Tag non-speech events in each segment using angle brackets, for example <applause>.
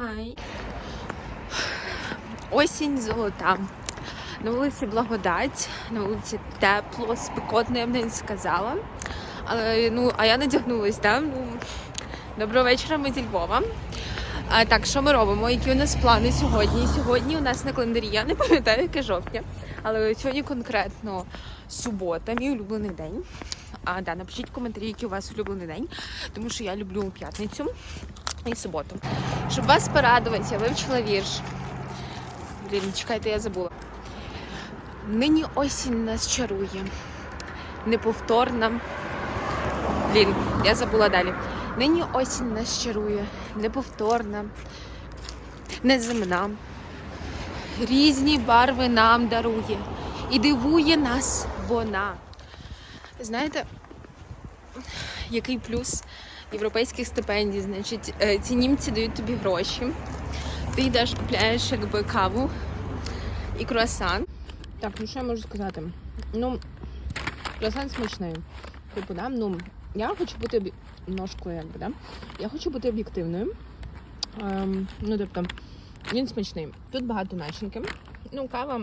Хай. Осінь золота. На вулиці благодать, на вулиці тепло, спекотно, я б навіть сказала. Але ну, а я надягнулась, да? Ну, доброго вечора, ми зі Львова. А, так, що ми робимо? Які у нас плани сьогодні? Сьогодні у нас на календарі, я не пам'ятаю, яке жовтня, але сьогодні конкретно субота, мій улюблений день. А, да, напишіть в коментарі, який у вас улюблений день, тому що я люблю п'ятницю і суботу. Щоб вас порадувати, я вивчила вірш. Блін, чекайте, я забула. Нині осінь нас чарує, неповторна. Блін, я забула далі. Нині осінь нас чарує, неповторна, неземна. Різні барви нам дарує і дивує нас вона. Знаєте, який плюс європейських стипендій? Значить, е, ці німці дають тобі гроші. Ти йдеш, купляєш якби каву і круасан. Так, ну що я можу сказати? Ну, круасан смачний. Типу, да? ну, я хочу бути об'є- ножкою, якби, да? Я хочу бути об'єктивною. Ем, ну, тобто, він смачний. Тут багато начинки. Ну, кава,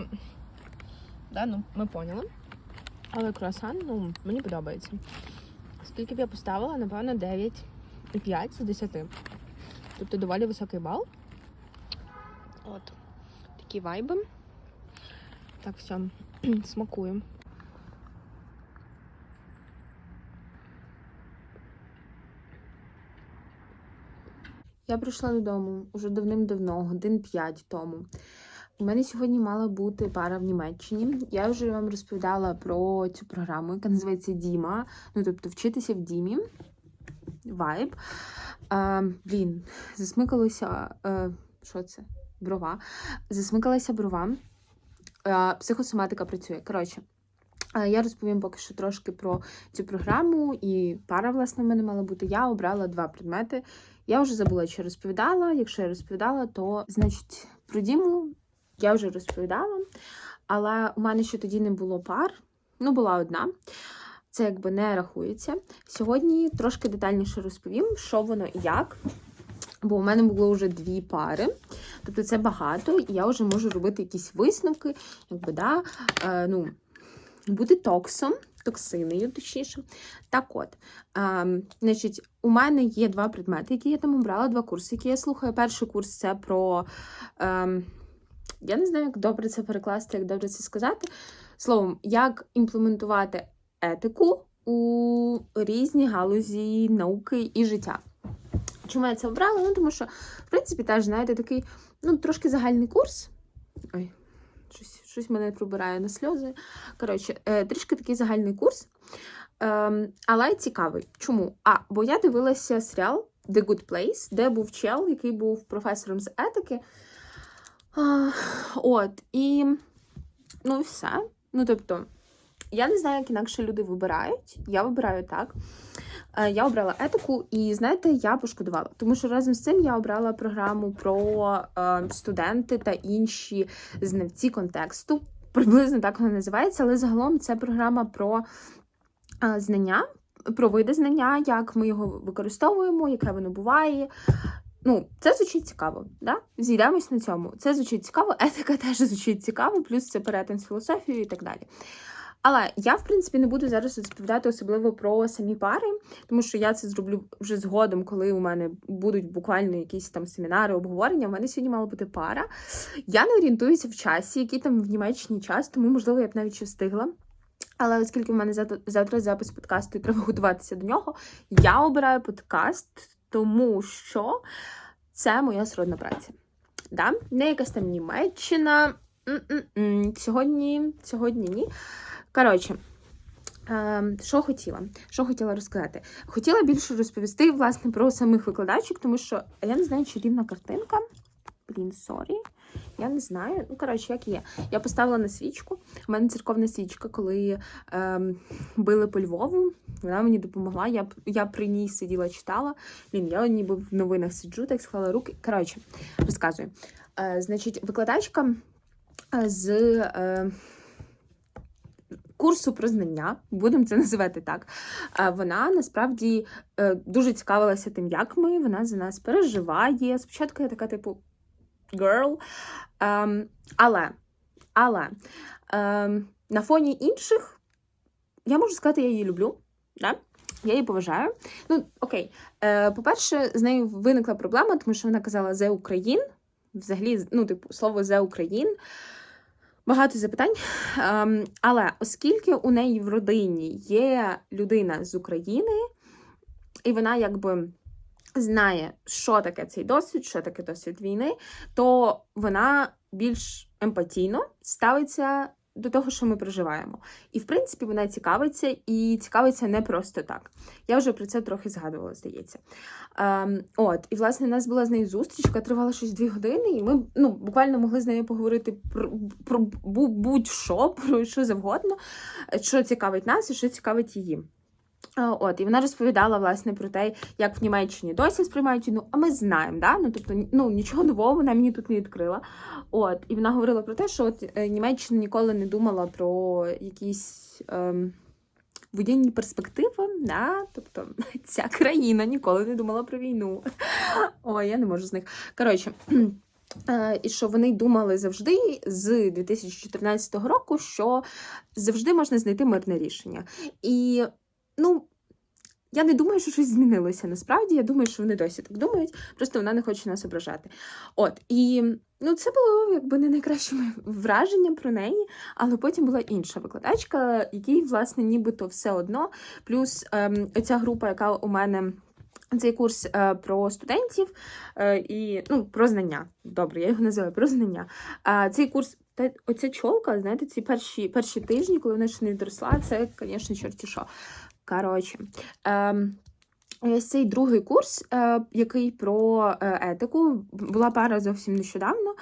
да, ну, ми поняли. Але круасан, ну, мені подобається. Скільки б я поставила, напевно, 9,5 з 10. Тобто доволі високий бал. От. Такі вайби. Так, все, <clears throat> смакуємо. Я прийшла додому уже давним-давно, годин 5 тому. У мене сьогодні мала бути пара в Німеччині. Я вже вам розповідала про цю програму, яка називається Діма. Ну, тобто вчитися в Дімі. Вайб. А, блін, засмикалося. е, що це? Брова. Засмикалася брова. Е, психосоматика працює. Коротше, е, я розповім поки що трошки про цю програму, і пара, власне, в мене мала бути. Я обрала два предмети. Я вже забула, чи розповідала. Якщо я розповідала, то значить про Діму я вже розповідала. Але у мене ще тоді не було пар. Ну, була одна. Це якби не рахується. Сьогодні трошки детальніше розповім, що воно і як. Бо у мене було вже дві пари. Тобто це багато, і я вже можу робити якісь висновки, якби, да, е, ну, бути токсом, токсиною, точніше. Так от, е, значить, у мене є два предмети, які я там обрала, два курси, які я слухаю. Перший курс це про. Е, я не знаю, як добре це перекласти, як добре це сказати. Словом, як імплементувати етику у різні галузі науки і життя. Чому я це обрала? Ну, тому що, в принципі, теж, знаєте, такий, ну, трошки загальний курс. Ой, щось, щось мене пробирає на сльози. Коротше, е, трішки такий загальний курс. Ем, але цікавий. Чому? А, бо я дивилася серіал The Good Place, де був чел, який був професором з етики. От, і ну все. Ну, тобто, я не знаю, як інакше люди вибирають. Я вибираю так. Е, Я обрала етику, і знаєте, я пошкодувала, тому що разом з цим я обрала програму про е, студенти та інші знавці контексту. Приблизно так вона називається, але загалом це програма про е, знання, про види знання, як ми його використовуємо, яке воно буває. Ну, це звучить цікаво, да? Зійдемось на цьому. Це звучить цікаво, <laughs> етика теж звучить цікаво, плюс це перетин з філософією і так далі. Але я, в принципі, не буду зараз розповідати особливо про самі пари, тому що я це зроблю вже згодом, коли у мене будуть буквально якісь там семінари, обговорення. У мене сьогодні мала бути пара. Я не орієнтуюся в часі, який там в Німеччині час, тому, можливо, я б навіть ще встигла. Але оскільки в мене завтра- запис подкасту і треба готуватися до нього, я обираю подкаст, тому що це моя сродна праця. Да? Не якась там Німеччина. М-м-м. Сьогодні, сьогодні ні. Коротше, е, що хотіла? Що хотіла розказати? Хотіла більше розповісти власне про самих викладачок, тому що я не знаю, чи рівна картинка. Блін, сорі. Я не знаю. Ну, коротше, як є. Я поставила на свічку. У мене церковна свічка, коли ем, били по Львову. Вона мені допомогла. Я, я при ній сиділа, читала. Блін, я ніби в новинах сиджу, так склала руки. Коротше, розказую. Е, значить, викладачка е, з. Е, курсу про знання, будемо це називати так. е, Вона насправді е, дуже цікавилася тим, як ми. Вона за нас переживає. Спочатку я така, типу, girl. Ем, але, але ем, на фоні інших я можу сказати, я її люблю. Да? Я її поважаю. Ну, окей. Е, по-перше, з нею виникла проблема, тому що вона казала «Зе Україн. Взагалі, ну, типу, слово «Зе Україн. Багато запитань. Ем, але оскільки у неї в родині є людина з України, і вона якби знає, що таке цей досвід, що таке досвід війни, то вона більш емпатійно ставиться до того, що ми проживаємо. І в принципі вона цікавиться і цікавиться не просто так. Я вже про це трохи згадувала, здається. Ем, от, і власне у нас була з нею зустріч, яка тривала щось дві години, і ми ну, буквально могли з нею поговорити про, про будь-що, про що завгодно, що цікавить нас і що цікавить її. От, і вона розповідала власне про те, як в Німеччині досі сприймають війну, а ми знаємо, да? ну, тобто, ну, нічого нового вона мені тут не відкрила. От, і вона говорила про те, що от, е, Німеччина ніколи не думала про якісь ем, воєнні перспективи. Да? Тобто, <laughs> ця країна ніколи не думала про війну. <laughs> Ой, я не можу з них. Коротше. <clears throat> е, І що вони думали завжди з 2014 року, що завжди можна знайти мирне рішення. І ну, я не думаю, що щось змінилося насправді. Я думаю, що вони досі так думають, просто вона не хоче нас ображати. От, і ну, це було якби не найкраще моє враження про неї, але потім була інша викладачка, якій, власне, нібито все одно. Плюс ем, ця група, яка у мене. Цей курс е, про студентів е, і ну, про знання. Добре, я його називаю про знання. А цей курс, та оця чолка, знаєте, ці перші, перші тижні, коли вона ще не відросла, це, звісно, чорті що. Коротше, ем, ось цей другий курс, е, який про е, етику, була пара зовсім нещодавно,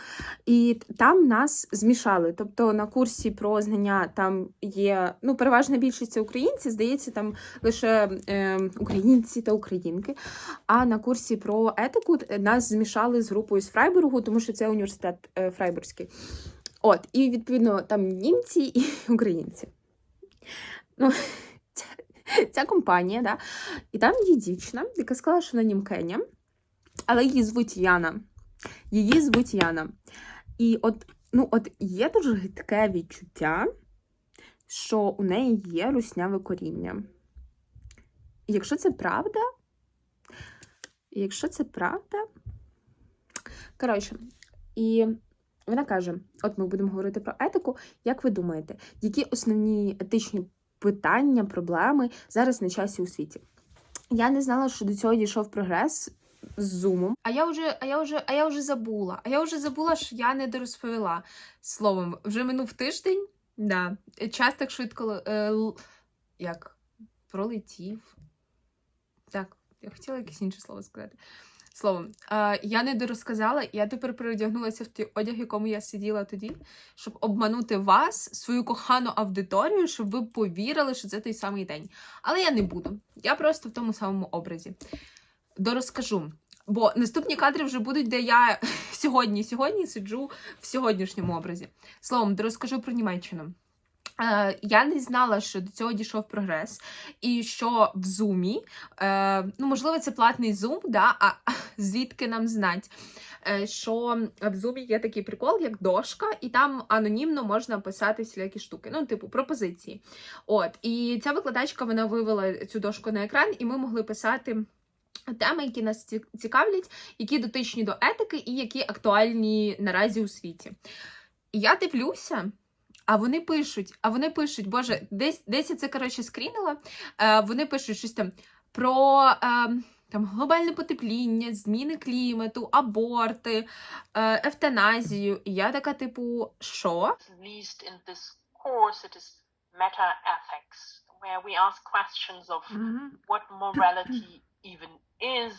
і там нас змішали. Тобто на курсі про знання там є ну, переважна більшість це українці, здається, там лише е, українці та українки. А на курсі про етику нас змішали з групою з Фрайбургу, тому що це університет е, Фрайбурзький. От, і відповідно там німці і <laughs> українці. Ну, <laughs> ця, компанія, да. І там є дівчина, яка сказала, що вона німкеня, але її звуть Яна. Її звуть Яна. І от, ну, от є дуже гидке відчуття, що у неї є русняве коріння. І якщо це правда, якщо це правда, коротше, і вона каже: от ми будемо говорити про етику. Як ви думаєте, які основні етичні питання, проблеми зараз на часі у світі? Я не знала, що до цього дійшов прогрес з зумом. А я вже, а я вже, а я вже забула. А я вже забула, що я не дорозповіла. Словом, вже минув тиждень. Да. Час так швидко е, як пролетів. Так, я хотіла якесь інше слово сказати. Словом, я не дорозказала, я тепер переодягнулася в той одяг, якому я сиділа тоді, щоб обманути вас, свою кохану аудиторію, щоб ви повірили, що це той самий день. Але я не буду. Я просто в тому самому образі. Дорозкажу. Бо наступні кадри вже будуть, де я <laughs> сьогодні сьогодні сиджу в сьогоднішньому образі. Словом, дорозкажу про Німеччину. Е, я не знала, що до цього дійшов прогрес, і що в зумі, е, ну можливо, це платний зум, да, а <laughs> звідки нам знать, е, що в зумі є такий прикол, як дошка, і там анонімно можна писати всілякі штуки, ну, типу, пропозиції. От, і ця викладачка вона вивела цю дошку на екран, і ми могли писати. Теми, які нас цікавлять, які дотичні до етики і які актуальні наразі у світі. Я дивлюся, а вони пишуть, а вони пишуть, боже, десь десь я це коротше скрінила. Е, вони пишуть щось там про е, там глобальне потепління, зміни клімату, аборти, е, евтаназію. І я така, типу, що? meta ethics, where we ask questions of what morality even is,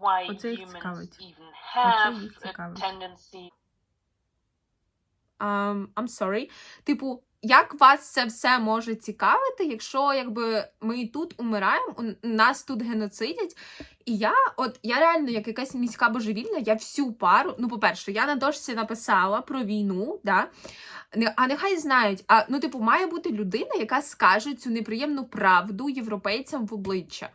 why Оце humans цікавить. even have a tendency um, I'm sorry. Типу, як вас це все може цікавити, якщо якби ми тут умираємо, у нас тут геноцидять. І я, от я реально, як якась міська божевільна, я всю пару. Ну, по-перше, я на дошці написала про війну, да. А нехай знають, а ну, типу, має бути людина, яка скаже цю неприємну правду європейцям в обличчя.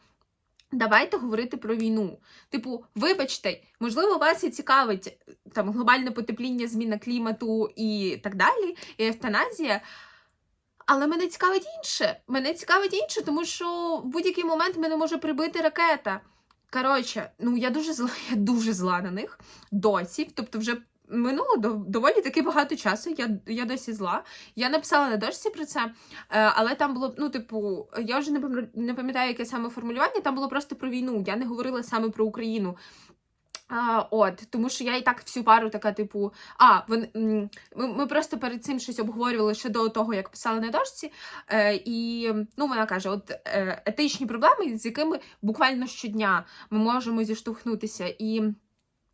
Давайте говорити про війну. Типу, вибачте, можливо, вас і цікавить е, там глобальне потепління, зміна клімату і так далі, і евтаназія. Але мене цікавить інше. Мене цікавить інше, тому що в будь-який момент мене може прибити ракета. Коротше, ну я дуже зла, <laughs> я дуже зла на них досі. Тобто, вже минуло доволі таки багато часу. Я, я досі зла. Я написала на дошці про це, е, але там було, ну, типу, я вже не пам'ятаю, яке саме формулювання, там було просто про війну. Я не говорила саме про Україну. А, от, тому що я і так всю пару така, типу, а, вони, ми, ми просто перед цим щось обговорювали ще до того, як писали на дошці. Е, і ну, вона каже: от е, етичні проблеми, з якими буквально щодня ми можемо зіштовхнутися. І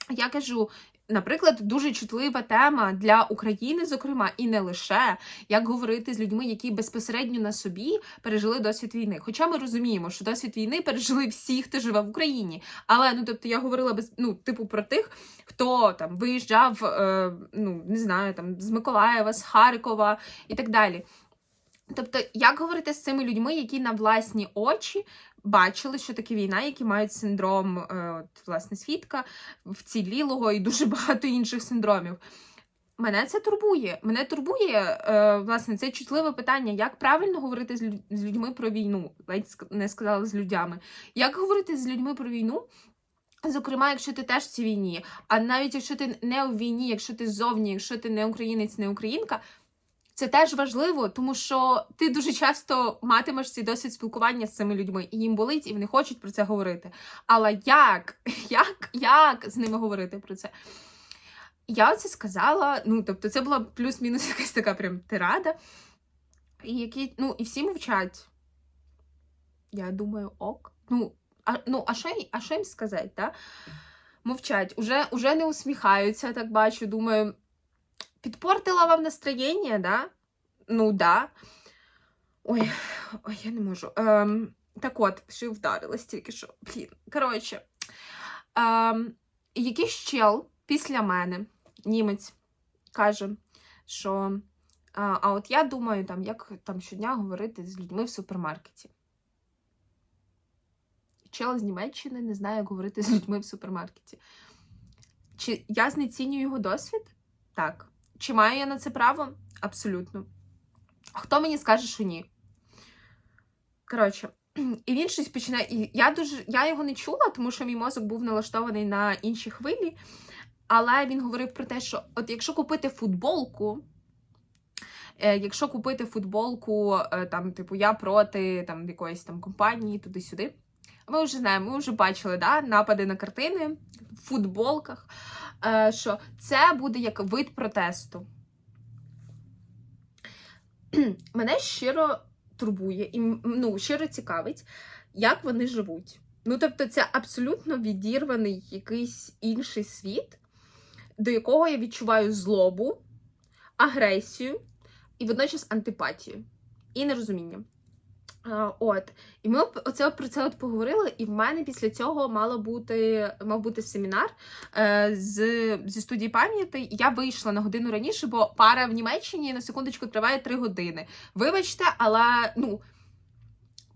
я кажу. Наприклад, дуже чутлива тема для України, зокрема, і не лише як говорити з людьми, які безпосередньо на собі пережили досвід війни. Хоча ми розуміємо, що досвід війни пережили всі, хто живе в Україні. Але ну тобто я говорила без ну, типу про тих, хто там виїжджав, е, ну не знаю, там з Миколаєва, з Харкова і так далі. Тобто, як говорити з цими людьми, які на власні очі бачили, що таке війна, які мають синдром е, от, власне свідка, вцілілого і дуже <laughs> багато інших синдромів. Мене це турбує. Мене турбує е, власне це чутливе питання, як правильно говорити з, людьми про війну, ледь не сказала з людьми. Як говорити з людьми про війну? Зокрема, якщо ти теж в цій війні, а навіть якщо ти не у війні, якщо ти ззовні, якщо ти не українець, не українка, це теж важливо, тому що ти дуже часто матимеш цей досвід спілкування з цими людьми, і їм болить, і вони хочуть про це говорити. Але як? <laughs> Як, як з ними говорити про це? Я це сказала. Ну, тобто, це була плюс-мінус <laughs> якась така прям тирада. І які, ну, і всі мовчать. Я думаю, ок. Ну, а, ну, а що, а що їм сказати, да? Мовчать, уже, уже не усміхаються, так бачу. Думаю, підпортила вам настроєння, да? Ну, да. Ой, ой, я не можу. Ем, так от, й вдарилась тільки що. Блін. Коротше, ем, якийсь чел після мене, німець, каже, що. А, а от я думаю, там, як там щодня говорити з людьми в супермаркеті. Чел з Німеччини не знає, як говорити з людьми в супермаркеті. Чи я знецінюю його досвід? Так. Чи маю я на це право? Абсолютно. Хто мені скаже, що ні? Коротше, і він щось починає. І я дуже я його не чула, тому що мій мозок був налаштований на інші хвилі. Але він говорив про те, що от якщо купити футболку, е, якщо купити футболку, е, там, типу, я проти там, якоїсь там компанії, туди-сюди. Ми вже знаємо, ми вже бачили да, напади на картини в футболках, що це буде як вид протесту. <clears throat> Мене щиро турбує і ну, щиро цікавить, як вони живуть. Ну, тобто, це абсолютно відірваний якийсь інший світ, до якого я відчуваю злобу, агресію і водночас антипатію і нерозуміння. От, і ми оце про це от поговорили, і в мене після цього мало бути мав бути семінар е, з, зі студії пам'яті. Я вийшла на годину раніше, бо пара в Німеччині на секундочку триває три години. Вибачте, але ну,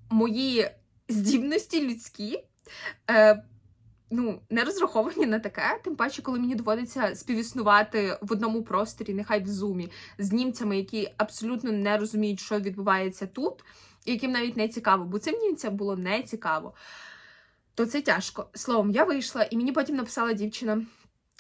мої здібності людські. Е, Ну, не розраховані на таке, тим паче, коли мені доводиться співіснувати в одному просторі, нехай в зумі, з німцями, які абсолютно не розуміють, що відбувається тут, яким навіть не цікаво, бо цим німцям було не цікаво. То це тяжко. Словом, я вийшла, і мені потім написала дівчина,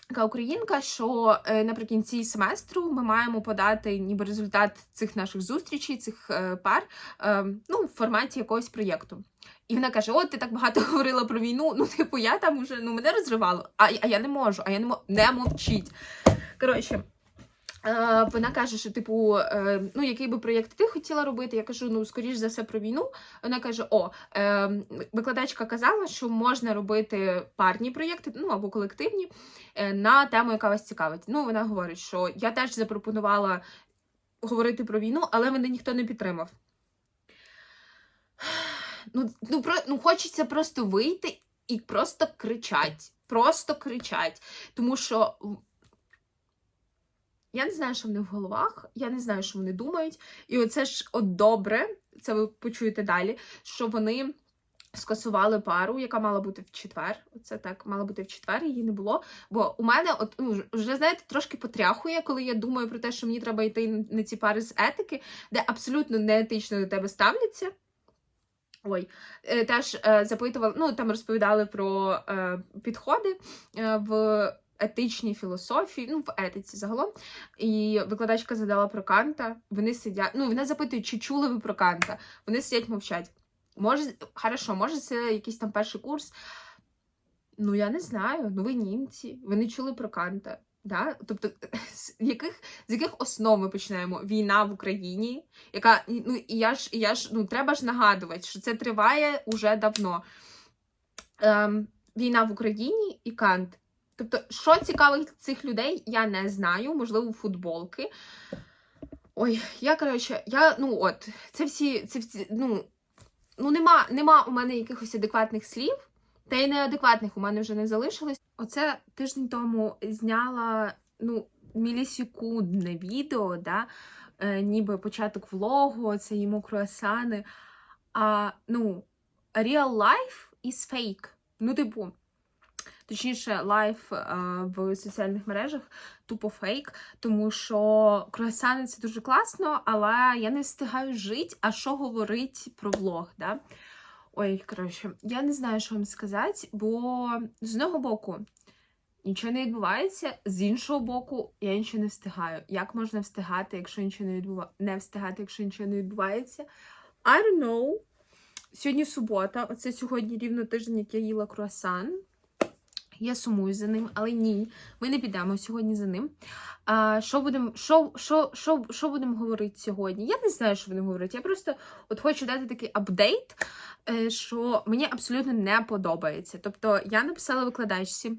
яка українка, що е, наприкінці семестру ми маємо подати ніби результат цих наших зустрічей, цих е, пар, е, ну, в форматі якогось проєкту. І вона каже: От ти так багато <laughs> говорила про війну. Ну, типу, я там уже ну мене розривало, а, а я не можу, а я не можу. Не мовчіть. Коротше, Вона каже, що, типу, е, ну, який би проєкт ти хотіла робити? Я кажу, ну, скоріш за все, про війну. Вона каже: О, е, викладачка казала, що можна робити парні проєкти, ну або колективні, е, на тему, яка вас цікавить. Ну, вона говорить, що я теж запропонувала говорити про війну, але мене ніхто не підтримав. Ну, ну, про, ну хочеться просто вийти і просто кричать. Просто кричать. Тому що я не знаю, що в них в головах, я не знаю, що вони думають. І оце ж от добре, це ви почуєте далі, що вони скасували пару, яка мала бути в четвер. Оце так мала бути в четвер, її не було. Бо у мене, от ну, вже знаєте, трошки потряхує, коли я думаю про те, що мені треба йти на ці пари з етики, де абсолютно неетично до тебе ставляться. Ой, е, теж е, запитували, ну там розповідали про е, підходи е, в етичній філософії, ну в етиці загалом. І викладачка задала про Канта. Вони сидять, ну вона запитує, чи чули ви про Канта. Вони сидять мовчать. Може, хорошо, може, це якийсь там перший курс. Ну, я не знаю. Ну, ви німці, ви не чули про Канта. Да? Тобто, <laughs> з яких, з яких основ ми починаємо? Війна в Україні, яка ну і я ж, я ж ну треба ж нагадувати, що це триває уже давно. Ем, війна в Україні і Кант. Тобто, що цікавить цих людей, я не знаю, можливо, футболки. Ой, я коротше, я ну от, це всі, це всі, ну, ну нема, нема у мене якихось адекватних слів, та й неадекватних у мене вже не залишилось. Оце тиждень тому зняла ну, мілісекундне відео, да, е, ніби початок влогу, це йому круасани. А ну, real life is fake. Ну, типу, точніше, лайф е, в соціальних мережах тупо фейк, тому що круасани це дуже класно, але я не встигаю жити, а що говорить про влог, да? Ой, коротше, я не знаю, що вам сказати, бо з одного боку нічого не відбувається, з іншого боку, я нічого не встигаю. Як можна встигати, якщо нічого не відбува... не встигати, якщо нічого не відбувається? I don't know. Сьогодні субота, оце сьогодні рівно тиждень, як я їла круасан. Я сумую за ним, але ні, ми не підемо сьогодні за ним. А, що будемо що, що, що, що будемо говорити сьогодні? Я не знаю, що будемо говорити. Я просто от хочу дати такий апдейт, е, що мені абсолютно не подобається. Тобто я написала викладачці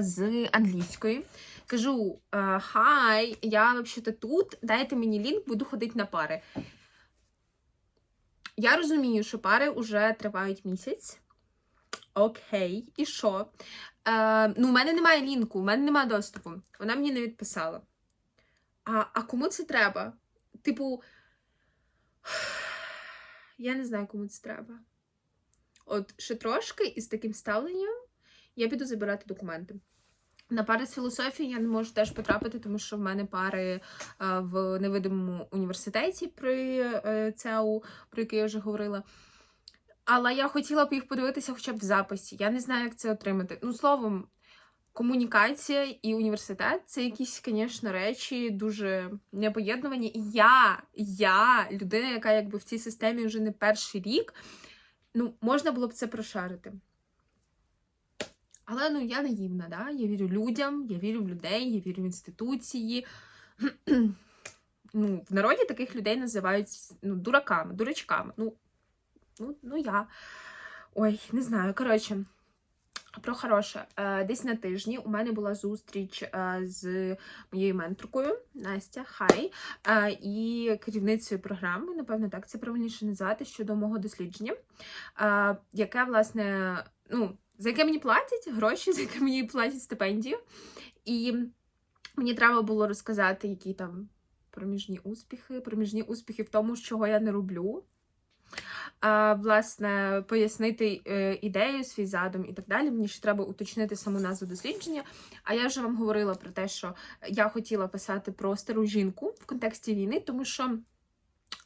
з англійської. Кажу: хай, я взагалі тут, дайте мені лінк, буду ходити на пари. Я розумію, що пари вже тривають місяць. Окей, і що? Е, ну, у мене немає лінку, у мене немає доступу. Вона мені не відписала. А, а кому це треба? Типу, я не знаю, кому це треба. От ще трошки із таким ставленням я піду забирати документи. На пари з філософії я не можу теж потрапити, тому що в мене пари е, в невидимому університеті при е, ЦЕУ, про який я вже говорила. Але я хотіла б їх подивитися хоча б в записі. Я не знаю, як це отримати. Ну, словом, комунікація і університет це якісь, звісно, речі дуже непоєднувані. І я, я, людина, яка якби в цій системі вже не перший рік, ну, можна було б це прошарити. Але ну я наївна, да? я вірю людям, я вірю в людей, я вірю в інституції. <clears throat> ну, в народі таких людей називають ну, дураками, дурачками. Ну, ну, ну я. Ой, не знаю. Коротше, про хороше. Е, Десь на тижні у мене була зустріч е, з моєю менторкою Настя Хай е, і керівницею програми, напевно, так це правильніше назвати щодо мого дослідження, яке, власне, ну, за яке мені платять гроші, <laughs> за яке мені платять стипендію. І мені треба було розказати, які там проміжні успіхи, проміжні успіхи в тому, чого я не роблю. Власне, пояснити е, ідею, свій задум і так далі. Мені ще треба уточнити саму назву дослідження. А я вже вам говорила про те, що я хотіла писати про стару жінку в контексті війни, тому що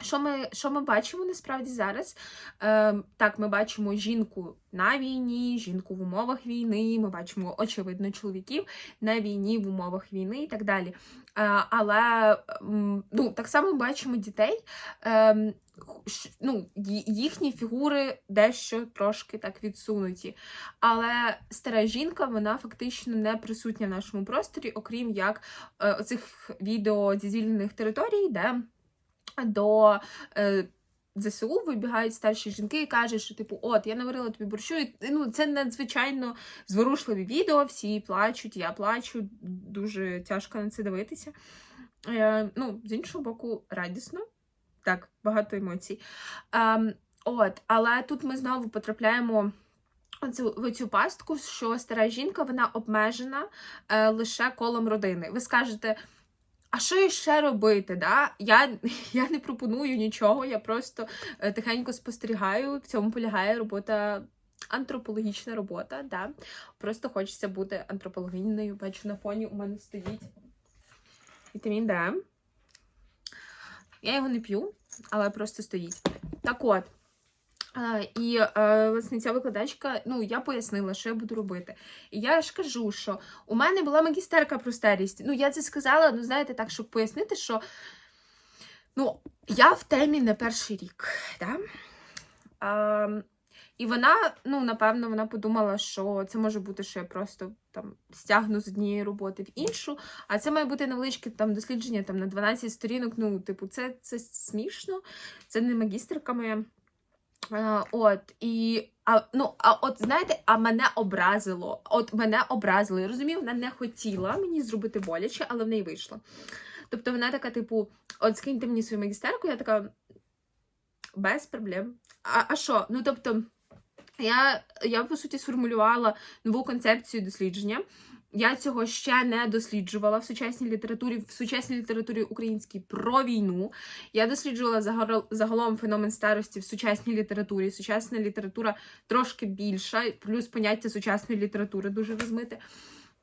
Що ми, що ми бачимо насправді зараз? Е, так, ми бачимо жінку на війні, жінку в умовах війни, ми бачимо, очевидно, чоловіків на війні в умовах війни і так далі. Е, але м, ну, так само ми бачимо дітей. Е, ну, їхні фігури дещо трошки так відсунуті. Але стара жінка, вона фактично не присутня в нашому просторі, окрім як е, оцих відео зі звільнених територій, де до е, ЗСУ вибігають старші жінки і кажуть, що типу, от я наварила тобі борщу. І, ну, це надзвичайно зворушливі відео, всі плачуть, я плачу, дуже тяжко на це дивитися. Е, ну, з іншого боку, радісно. Так, багато емоцій. Ем, от, але тут ми знову потрапляємо. В цю пастку, що стара жінка вона обмежена е, лише колом родини. Ви скажете, а що ще робити? Да? Я, <laughs> я не пропоную нічого, я просто е, тихенько спостерігаю. В цьому полягає робота, антропологічна робота. Да? Просто хочеться бути антропологиною. Бачу, на фоні у мене стоїть вітамін Д. Я його не п'ю, але просто стоїть. Так от. І е, власне ця викладачка, ну я пояснила, що я буду робити. І я ж кажу, що у мене була магістерка про старість. Ну, я це сказала, ну, знаєте, так, щоб пояснити, що ну, я в темі не перший рік. Да? А, і вона, ну, напевно, вона подумала, що це може бути, що я просто там стягну з однієї роботи в іншу, а це має бути невеличке там дослідження там, на 12 сторінок. Ну, типу, це, це смішно, це не магістерка моя. А, от, і, а, ну, а от знаєте, а мене образило. От мене образило. Я розумію, вона не хотіла мені зробити боляче, але в неї вийшло. Тобто вона така, типу, от скиньте мені свою магістерку, я така без проблем. А, а що? Ну, тобто, я, я по суті сформулювала нову концепцію дослідження. Я цього ще не досліджувала в сучасній літературі, в сучасній літературі українській про війну. Я досліджувала загалом феномен старості в сучасній літературі. Сучасна література трошки більша, плюс поняття сучасної літератури дуже розмите.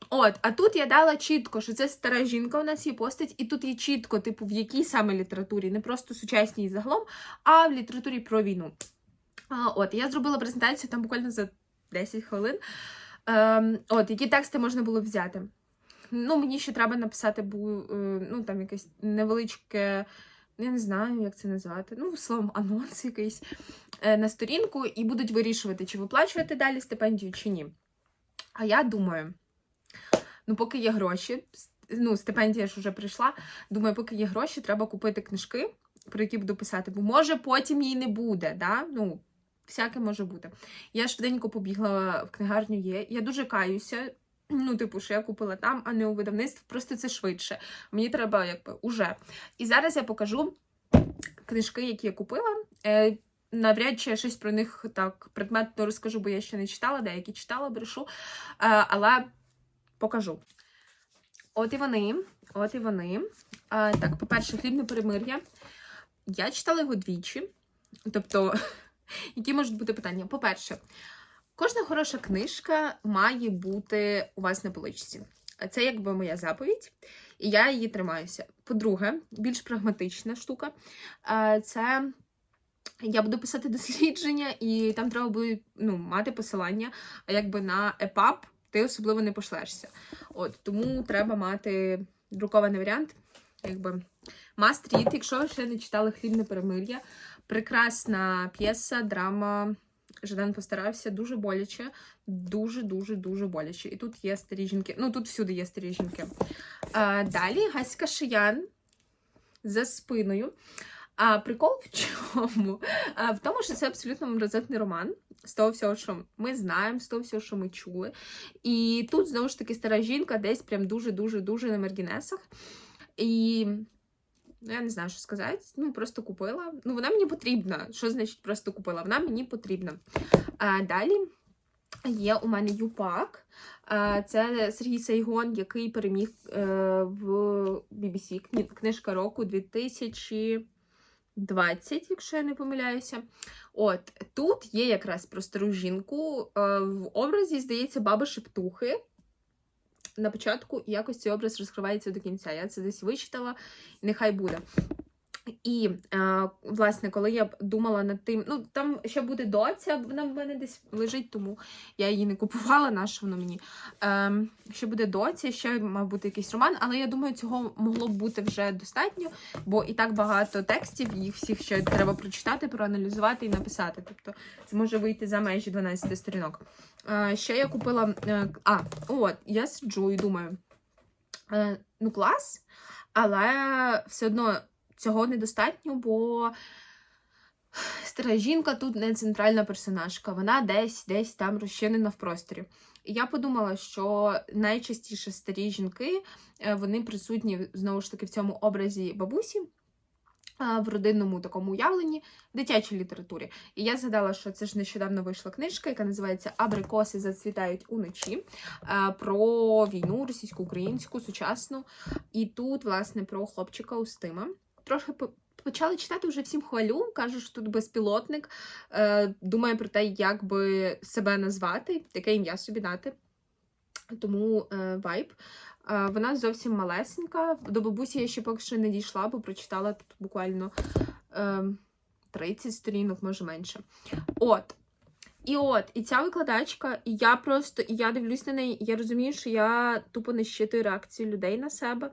От, а тут я дала чітко, що це стара жінка, у нас є постать, і тут є чітко, типу, в якій саме літературі, не просто сучасній загалом, а в літературі про війну. От, я зробила презентацію там буквально за 10 хвилин. Ем, от, які тексти можна було взяти. Ну, мені ще треба написати бу, е, ну, там якесь невеличке, я не знаю, як це назвати. Ну, словом, анонс якийсь е, на сторінку, і будуть вирішувати, чи виплачувати далі стипендію, чи ні. А я думаю, ну, поки є гроші, ну, стипендія ж вже прийшла. Думаю, поки є гроші, треба купити книжки, про які буду писати, бо може потім її не буде. Да? Ну, всяке може бути. Я швиденько побігла в книгарню є. Я дуже каюся. Ну, типу, що я купила там, а не у видавництві. Просто це швидше. Мені треба, якби, уже. І зараз я покажу книжки, які я купила. Е, навряд чи я щось про них так предметно розкажу, бо я ще не читала, деякі читала, брешу. Е, але покажу. От і вони. От і вони. А, так, по-перше, хлібне перемир'я. Я читала його двічі. Тобто, які можуть бути питання? По-перше, кожна хороша книжка має бути у вас на поличці. Це якби моя заповідь, і я її тримаюся. По-друге, більш прагматична штука. Це я буду писати <laughs> дослідження, і там треба буде ну, мати посилання, а якби на EPUB ти особливо не пошлешся. От, тому треба мати друкований варіант. Якби Мастріт, якщо ви ще не читали хлібне перемир'я, прекрасна п'єса, драма. Жадан постарався дуже боляче, дуже, дуже, дуже боляче. І тут є старі жінки. Ну, тут всюди є старі жінки. А, далі Гаська Шиян за спиною. А прикол в чому? А, в тому, що це абсолютно мразотний роман з того всього, що ми знаємо, з того всього, що ми чули. І тут знову ж таки стара жінка десь прям дуже-дуже дуже на маргінесах. І ну, я не знаю, що сказати. Ну, просто купила. Ну, вона мені потрібна. Що значить просто купила? Вона мені потрібна. А, далі є у мене Юпак. А, це Сергій Сайгон, який переміг е, в BBC книжка року 2020, якщо я не помиляюся. От тут є якраз про стару жінку е, в образі, здається, баби шептухи. На початку якось цей образ розкривається до кінця. Я це десь вичитала, нехай буде. І, е, власне, коли я думала над тим, ну там ще буде доця, вона в мене десь лежить, тому я її не купувала, на воно мені. Е, ще буде доця, ще мав бути якийсь роман, але я думаю, цього могло б бути вже достатньо, бо і так багато текстів, їх всіх ще треба прочитати, проаналізувати і написати. Тобто це може вийти за межі 12 сторінок. Е, ще я купила. Е, а, от, я сиджу і думаю. Е, ну, клас, але все одно цього недостатньо, бо стара жінка тут не центральна персонажка, вона десь десь там розчинена в просторі. І я подумала, що найчастіше старі жінки е, вони присутні знову ж таки в цьому образі бабусі. В родинному такому уявленні дитячій літературі. І я згадала, що це ж нещодавно вийшла книжка, яка називається Абрикоси зацвітають уночі е, про війну російсько-українську, сучасну. І тут, власне, про хлопчика Устима. Трохи почали читати вже всім хвалю. Кажуть, що тут безпілотник. Е, думаю про те, як би себе назвати, яке ім'я собі дати. Тому е, вайб. Е, вона зовсім малесенька. До бабусі я ще поки що не дійшла, бо прочитала тут буквально е, 30 сторінок, може менше. От. І от, і ця викладачка, і я просто, і я дивлюсь на неї, і я розумію, що я тупо не щитую реакцію людей на себе.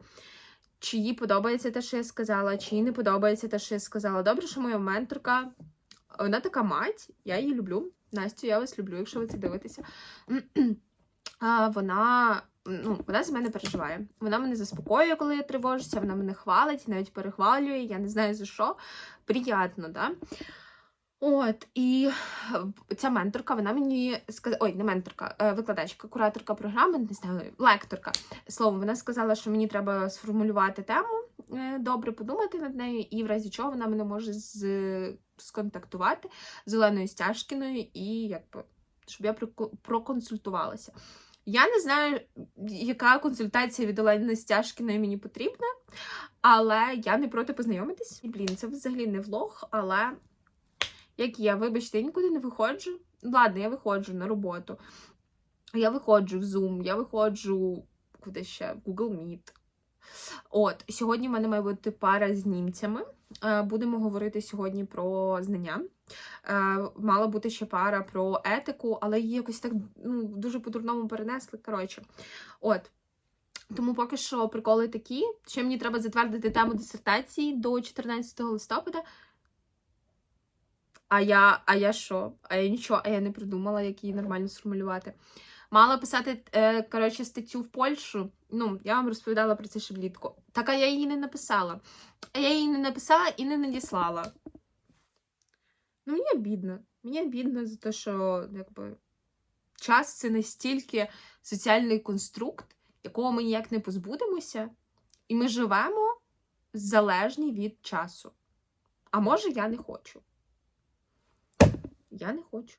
Чи їй подобається те, що я сказала, чи їй не подобається те, що я сказала. Добре, що моя менторка, вона така мать, я її люблю. Настю, я вас люблю, якщо ви це дивитеся. А, вона, ну, вона за мене переживає. Вона мене заспокоює, коли я тривожуся, вона мене хвалить, навіть перехвалює, я не знаю за що. Приятно, да? От, і е, ця менторка, вона мені сказала, ой, не менторка, е, викладачка, кураторка програми, не знаю, лекторка. Словом, вона сказала, що мені треба сформулювати тему, е, добре подумати над нею, і в разі чого вона мене може з, сконтактувати з Оленою Стяжкіною, і якби, щоб я проко- проконсультувалася. Я не знаю, яка консультація від Олени Стяжкіної мені потрібна, але я не проти познайомитись. Блін, це взагалі не влог, але як я, вибачте, я нікуди не виходжу. Ладно, я виходжу на роботу. Я виходжу в Zoom, я виходжу куди ще, в Google Meet. От, сьогодні в мене має бути пара з німцями. Е, Будемо говорити сьогодні про знання. Е, Мала бути ще пара про етику, але її якось так ну, дуже по-дурному перенесли. Коротше, от. Тому поки що приколи такі. Ще мені треба затвердити тему дисертації до 14 листопада. А я, а я що? А я нічого, а я не придумала, як її нормально сформулювати. Мала писати, е, коротше, статтю в Польщу. Ну, я вам розповідала про це ще влітку. Так, а я її не написала. А я її не написала і не надіслала. Ну, мені обідно. Мені обідно за те, що якби, час це настільки соціальний конструкт, якого ми ніяк не позбудемося, і ми живемо залежні від часу. А може, я не хочу. Я не хочу.